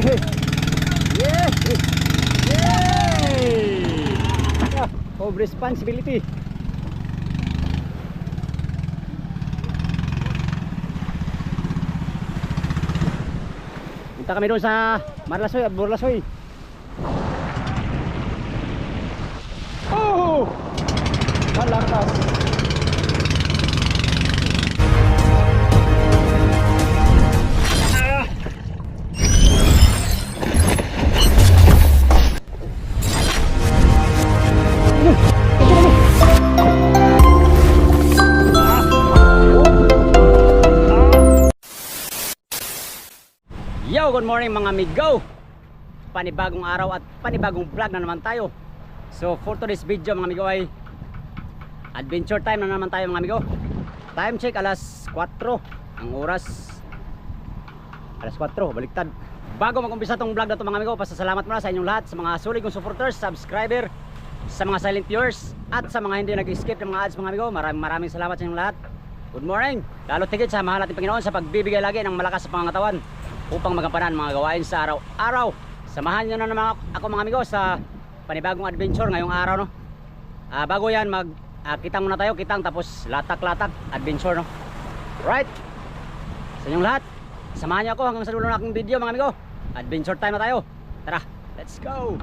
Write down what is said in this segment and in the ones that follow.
Yay! Yay! Yay! Of responsibility. Punta kami doon sa Marlasoy at Burlasoy. Good morning mga amigo. Panibagong araw at panibagong vlog na naman tayo. So for today's video mga amigo ay adventure time na naman tayo mga amigo. Time check alas 4 ang oras. Alas 4, baliktad. Bago mag-umpisa tong vlog na to mga amigo, pasasalamat muna sa inyong lahat sa mga sulit kong supporters, subscriber, sa mga silent viewers at sa mga hindi nag-skip ng mga ads mga amigo. Maraming maraming salamat sa inyong lahat. Good morning. Lalo tigit sa mahal nating Panginoon sa pagbibigay lagi ng malakas sa pangangatawan upang magampanan mga gawain sa araw-araw. Samahan nyo na naman ako mga amigo sa panibagong adventure ngayong araw no. Ah, bago yan mag ah, kitang muna tayo, kitang tapos latak-latak adventure no. Right. Sa inyong lahat, samahan niyo ako hanggang sa dulo ng aking video mga amigo. Adventure time na tayo. Tara, let's go.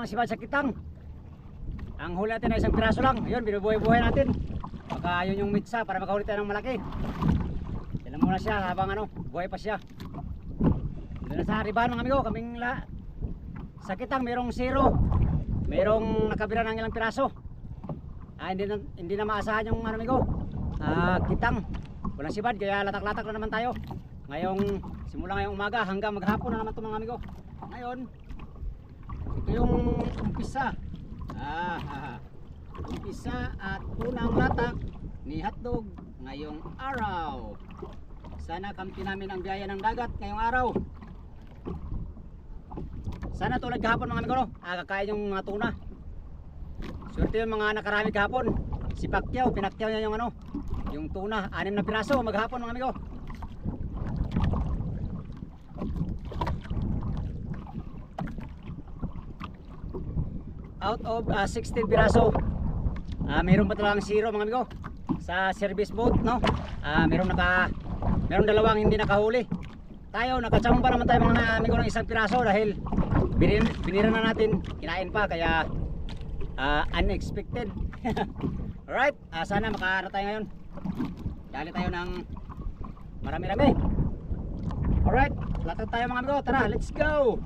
Wala na namang sibad sa kitang. Ang huli natin ay isang piraso lang. Ayun, binubuhay-buhay natin. Baka yun yung mitsa para makahuli tayo ng malaki. Lang muna siya habang ano, buhay pa siya. Doon sa hariban mga amigo, kaming la sa kitang merong zero. Merong nakabira ng ilang piraso. Ah, hindi na, hindi na maasahan yung ano amigo. Ah, kitang. Walang sibad kaya latak-latak na naman tayo. Ngayong simula ngayong umaga hanggang maghapon na naman 'to mga amigo. Ngayon, ito yung umpisa. Ah, umpisa at unang latak ni Hotdog ngayong araw. Sana kampi namin ang biyaya ng dagat ngayong araw. Sana tulad kahapon mga amigo? Ah, kakain yung mga tuna. Swerte yung mga nakarami kahapon. Si Pacquiao, pinakyaw niya yung ano, yung tuna. Anim na piraso maghapon mga amigo. Out of ah, 16 piraso ah meron pa talagang zero mga amigo sa service boat no ah meron naka meron dalawang hindi nakahuli tayo, nakachamba naman tayo mga amigo ng isang piraso dahil binir, binira na natin, kinain pa kaya ah, unexpected. Alright, ah, sana makaano tayo ngayon. Dali tayo ng marami-rami. Alright, latag tayo mga amigo. Tara, let's go!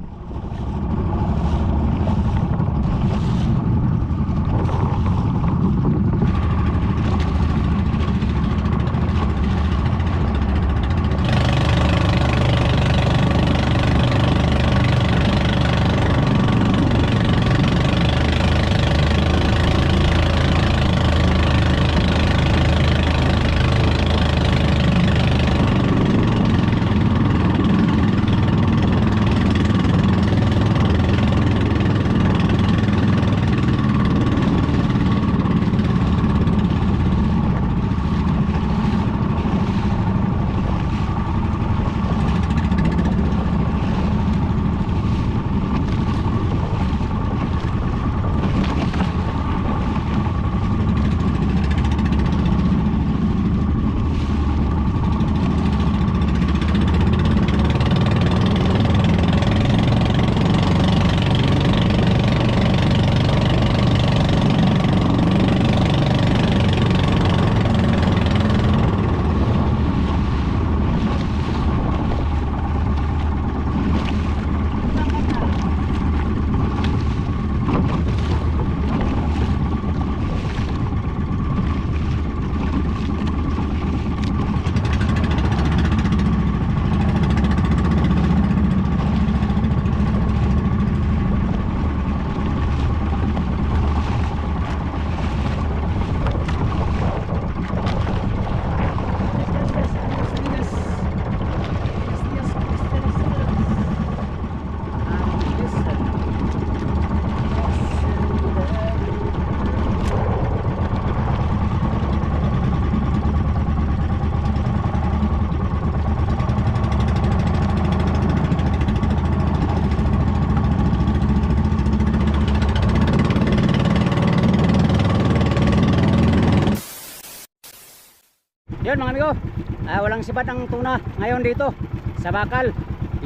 Walang sibat ang tuna ngayon dito sa Bakal.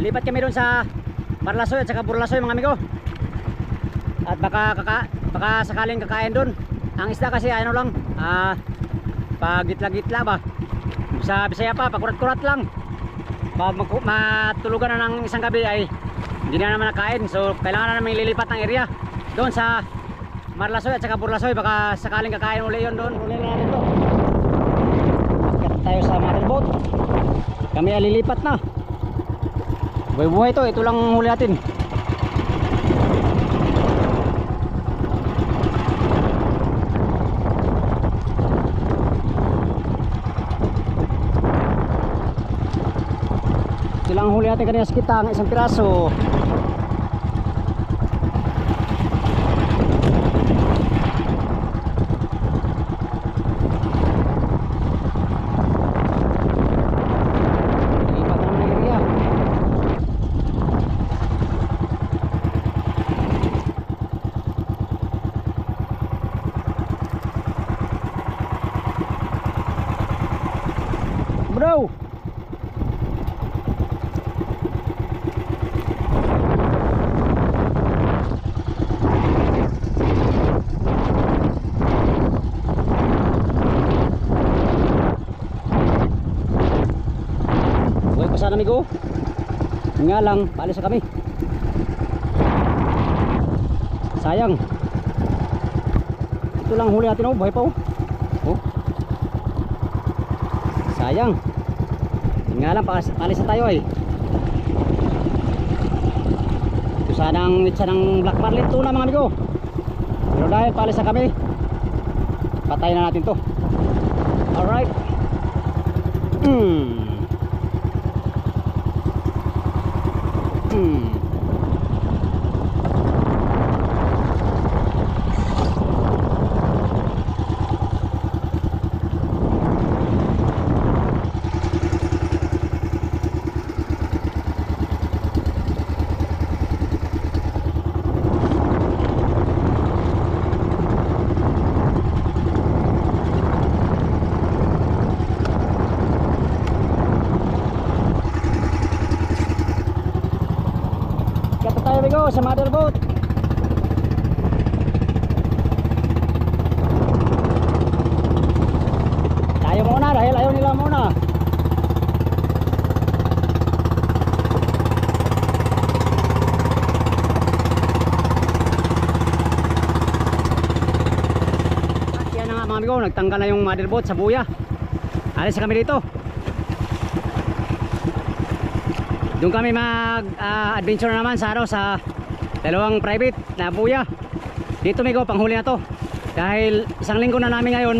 Lipat kami doon sa Marlasoy at saka Burlasoy mga amigo. At baka, kaka, baka sakaling kakain doon. Ang isda kasi ano lang, ah, pagitla-gitla ba. Sa Bisaya pa, pakurat-kurat lang. Pag matulugan na ng isang gabi ay hindi na naman nakain. So kailangan na namin lilipat ng area doon sa Marlasoy at saka Burlasoy. Baka sakaling kakain uli yun doon. Uli na natin to. Tayo sa motorboat. Kami ay lilipat na. Buhay-buhay to, ito lang huli natin. Ito lang huli natin kanina sa kitang, isang piraso. Lipat na naman ang area. Bro! Yun Nga lang, paalis na kami. Sayang. Ito lang huli natin oh, buhay pa oh. Oh. Sayang. Nga lang, paalis paalis tayo eh. Ito sanang mitsa ng black marlin tuna mga amigo. Pero dahil paalis na kami, patayin na natin to. Alright. Hmm. Sa mother boat. Tayo muna dahil ayaw nila muna. Kaya na nga mga amigo, nagtanggal na yung mother boat sa buya. Alis na kami dito. Doon kami mag ah, adventure naman sa araw sa dalawang private na buya. Dito migo, panghuli na to. Dahil isang linggo na namin ngayon,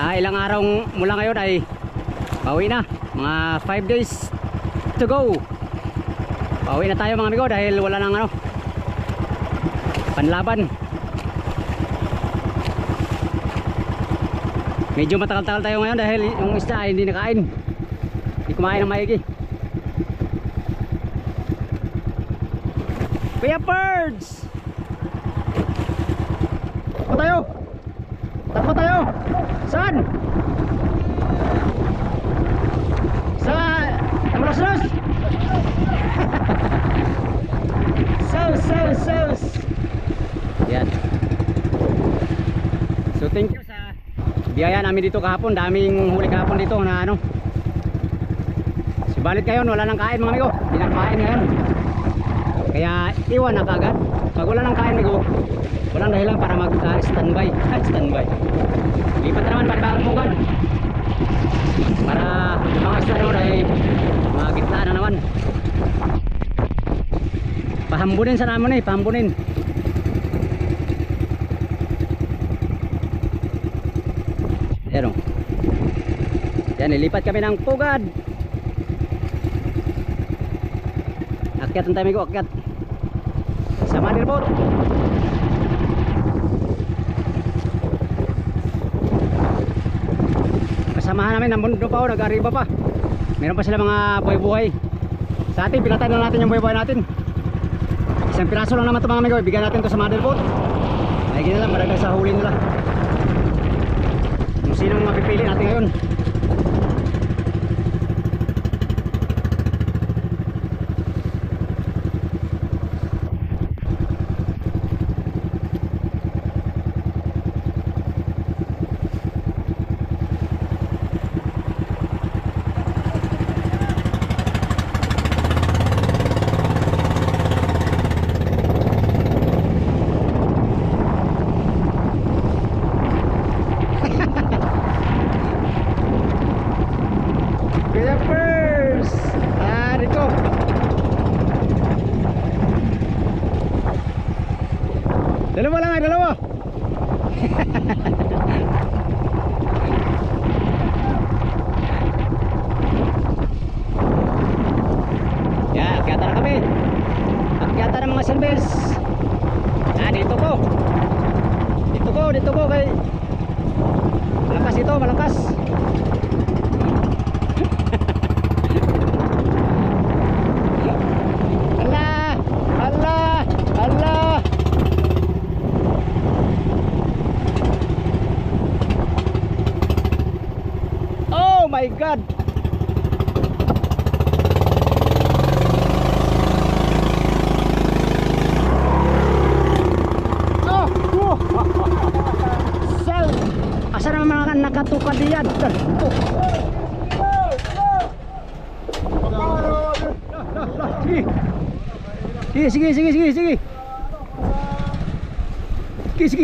ah, ilang araw mula ngayon ay pauwi na. Mga 5 days to go. Pauwi na tayo mga amigo dahil wala nang ano, panlaban. Medyo matagal-tagal tayo ngayon dahil yung isda ay hindi nakain. Hindi kumain ng maigi. Kuya Birds! Takbo tayo! Takbo tayo! Saan? Sa Amrosos! Sos, sos, sos! Yan. So thank you sa biyaya namin dito kahapon. Daming huli kahapon dito na ano. Subalit ngayon wala nang kain mga amigo. Hindi nang kain ngayon. Kaya iwan na kagad. Pag wala nang kain amigo, walang dahilan para mag uh, standby. Ah, standby. Lipat na naman pagbagang bukan. Para yung mga isda naman ay mga gitna na naman. Pahambunin sa naman eh, pahambunin. Ayan o. Yan, ilipat kami ng pugad. Akyat ang tayo ko, akyat. Sa mother boat. Kasamahan namin ng mundo pa o, nag-arriba pa. Meron pa sila mga buhay-buhay. Sa atin, pinatay na natin yung buhay-buhay natin. Isang piraso lang naman ito mga amigo, ibigyan natin to sa mother boat. Ay, na lang, maragdag sa huli nila. Kung sino mapipili natin ngayon.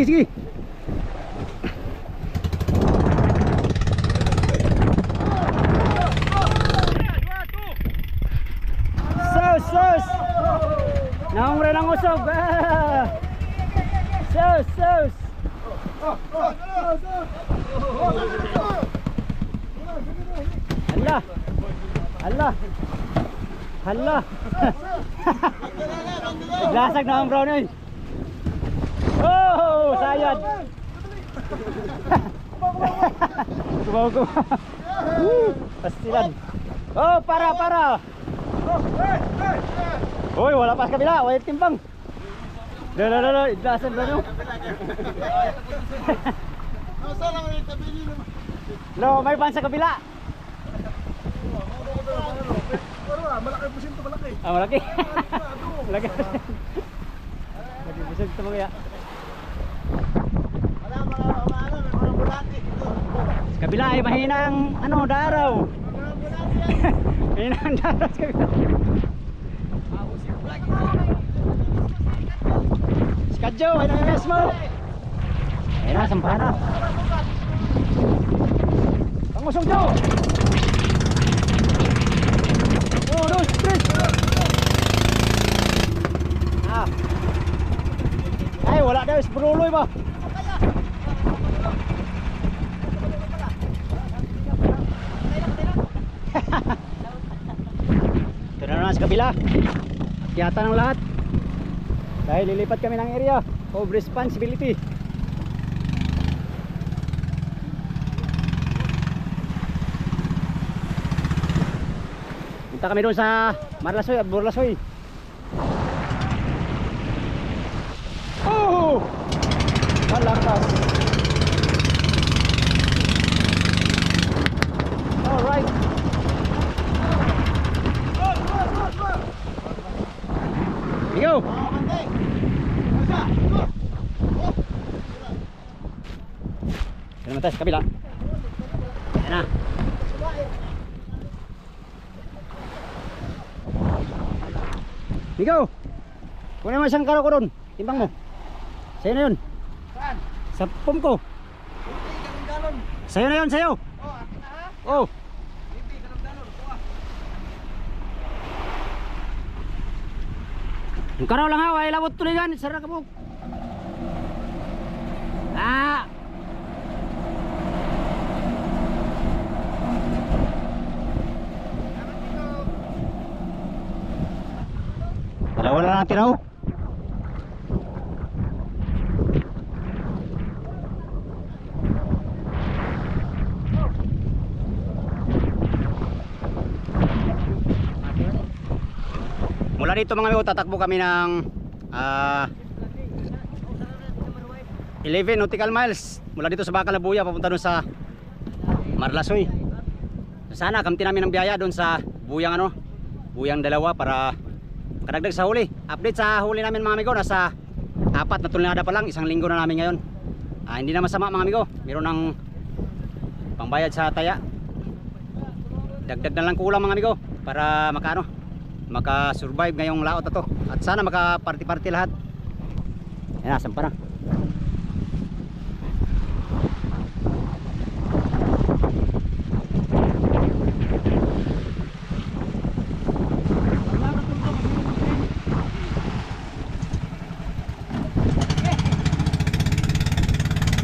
Sige, sige. Sus, sus. Naungre ng usog. Ah. Sus. Hala. Hala. Hala. Lasag na ang brown eh. Oh, sayad. Kumaw ko. Pastilan. Oh, para, para. Hoy, wala pa sa kabila. Wala timbang. Lo, lo, lo. Idlasan ba nyo? Lo, may pan sa kabila. Malaki po sinto, malaki. Ah, malaki. malaki. Busog ito mga Wala mga umaano, may mga bulati dito. Sa kabila ay mahina ang ano, daraw. Mga bulati yan. Mahina ang daraw sa kabila. Si Kadyo, ay nangyayas mo. Ayun na, sampahan na. Pangusong Joe! Oh, dos, tres! Ah. Ay, wala daw, isbruloy ba? Ito na naman sa kabila. Kiyata ng lahat. Dahil lilipat kami ng area of responsibility. Punta kami doon sa Marlasoy at Burlasoy. Oh! Malakas. Alright. Ikaw! Yan naman tayo sa kabila. Yan na. Ikaw! Kunin mo isang karo ko doon. Timbang mo. Sa'yo na yun. Saan? Sa pum ko. Sa'yo na yun, sa'yo. Oh, akin na ha? Oh. Yung karaw lang ha, ay labot tulingan, sarap ka mo. Ah! Dalawa na natin oh. Mula dito mga amigo, tatakbo kami ng ah 11 nautical miles mula dito sa Bakal na Buya papunta doon sa Marlasoy. Sana kamti namin ng biyaya doon sa Buyang ano, Buyang dalawa para makadagdag sa huli. Update sa huli namin mga amigo, nasa apat na tulnada pa lang, isang linggo na namin ngayon. Ah, hindi na masama mga amigo, meron ng pangbayad sa taya. Dagdag na lang kulang mga amigo para makano maka-survive ngayong laot na to. At sana maka-party-party lahat. Yan na, sampa na.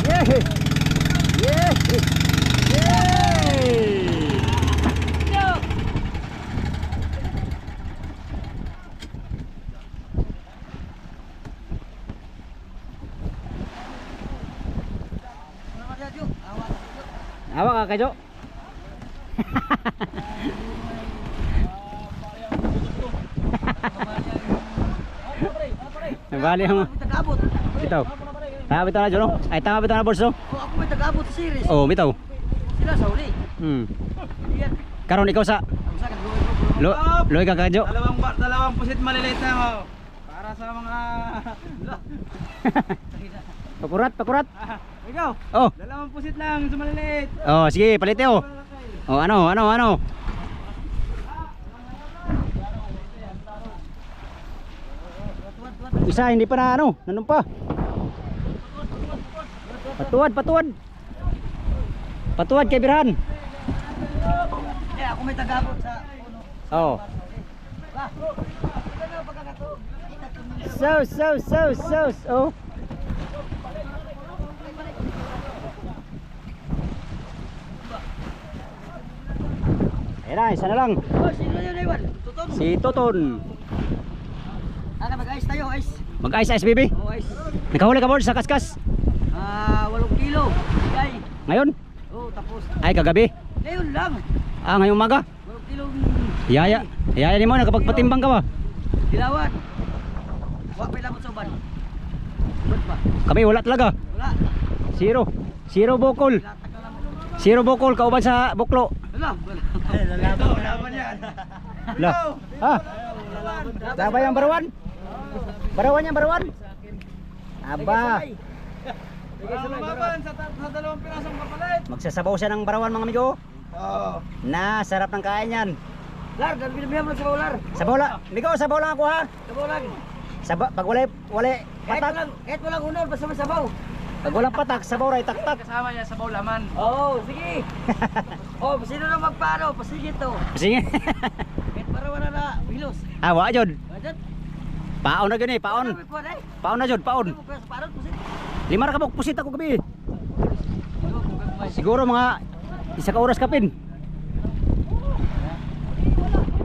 Yay! Yay! Yay! Ano naman yan, Jo? Awa. Awa ka kayo. Nabali ang bitaw. Ah, bitaw na Jono. Ay tama bitaw na bolso. Oh, ako may tagabot sa series. Oh, bitaw. Sila sa uli. Hmm. Karon ikaw sa lo loy ka kayo. Dalawang ba, dalawang pusit maliliit na oh. Para sa mga pakurat, pakurat. Ikaw, Oh. dalawang pusit lang sa maliliit. Oh, sige, palite oh. Oh, ano, ano, ano? Isa hindi pa na ano, nanumpa. Patuwad, patuwad. Patuwad kay Birhan. Eh, ako may tagabot sa puno. Oh. Nila. So, so, so, so, Ayan na, isa na lang. Oh, sino yun, Iwan? Tuton. Si Toton. Aka, mag-ice tayo, ice. Mag-ice ice baby. Oh, ice. Nakahuli ka board sa kaskas. Ah, walong kilo. Ay. Ngayon? Oh, tapos. Ay, kagabi. Ngayon lang. Ah, ngayong umaga. Walong kilong Yaya. Yaya ni mo, nakapagpatimbang ka ba? dilawan. Wa pa labot sa uban. Uban pa. Kami wala talaga. Wala. Zero. Zero bokol. Lang. Zero bokol, kauban sa buklo. Wala. Wala. Ito, laban yan. La. Ha? Sabay ang barawan. Barawan yan, barawan. Aba, lumaban sa, sa dalawang pirasong kapalit. magsasabaw siya ng barawan mga amigo. Oo. Na, sarap ng kain yan. Lar, dan binibigyan mo sa bawlar. Sabaw lang. Amigo, sabaw lang ako ha. Sa bawlar. Saba, pag wala, wala Kahit patak, walang, kahit walang unol, basta may sabaw. Pag walang patak, sabaw ray taktak. Kasama niya sa baulaman. Oo, oh, sige. oh, sino na magpano? Pasigit to. Sige. Kahit para wala na bilos. ah, wa jud. Paon na gani, paon. Eh? Paon na jud, paon. Lima ra ka bok pusit ako gabi. Siguro mga isa ka oras kapin.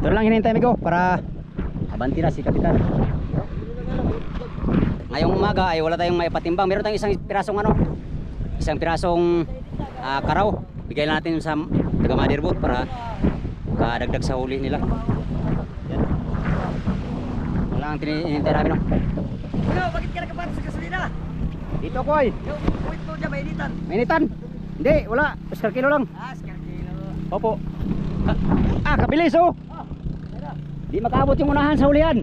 Ito lang hinihintay amigo para abanti na si Kapitan. Ngayong umaga ay wala tayong maipatimbang. Meron tayong isang pirasong ano, isang pirasong ah, karaw. Bigay lang natin sa taga Motherboot para kadagdag sa huli nila. Wala ang tinihintay namin. No? Ano, bakit ka nakapato sa gasolina? Dito ko ay. Yung puwit mo dyan, mainitan. Mainitan. Hindi, wala. Oscar kilo lang. Ah, skarkilo. Opo. Ah, kabilis oh. Di makaabot yung unahan sa hulihan.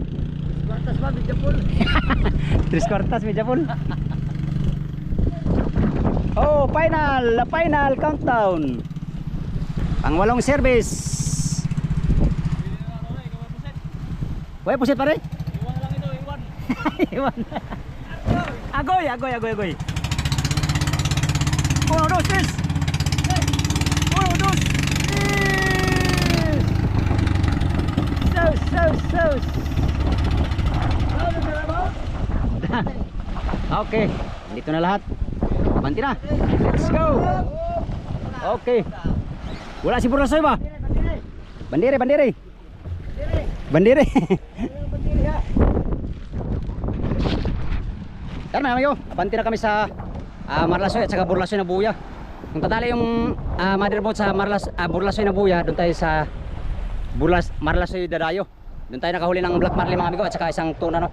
Kwartas ba, medyo full. Tres quartas, medya full. Oh, final, la final countdown. Pang walong service. Wait, pusit pare. Iwan lang ito, iwan. Iwan. agoy, agoy, agoy, agoy. Uno, dos, tres. Uno, dos, tres. Sus, sus, sus. Okay, dito na lahat. Abanti na. Let's go. Okay. Wala si Burasoy ba? Bandere, bandere. Bandere. Tara na amigo, abanti na kami sa ah, Marlasoy at saka Burlasoy na Buya. Kung tatali yung uh, motherboard sa Marlas, ah, Burlasoy na Buya, doon tayo sa Burlas, Marlasoy Dadayo. Doon tayo nakahuli ng Black Marley mga amigo at saka isang tuna no.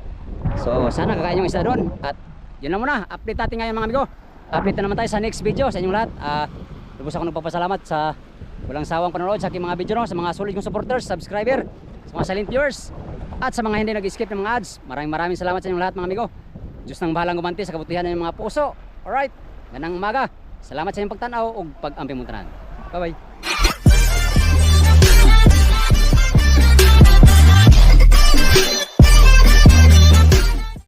So sana kakain yung isa doon. At yun na muna, update natin ngayon mga amigo. Update na naman tayo sa next video sa inyong lahat. Ah, lubos ako nagpapasalamat sa walang sawang panonood sa aking mga video no, sa mga solid kong supporters, subscriber, sa mga silent viewers, at sa mga hindi nag-skip ng mga ads. Maraming maraming salamat sa inyong lahat mga amigo. Diyos nang bahalang gumanti sa kabutihan ng mga puso. Alright, ganang umaga. Salamat sa inyong pagtanaw o pag-ampi mo tanan. Bye bye.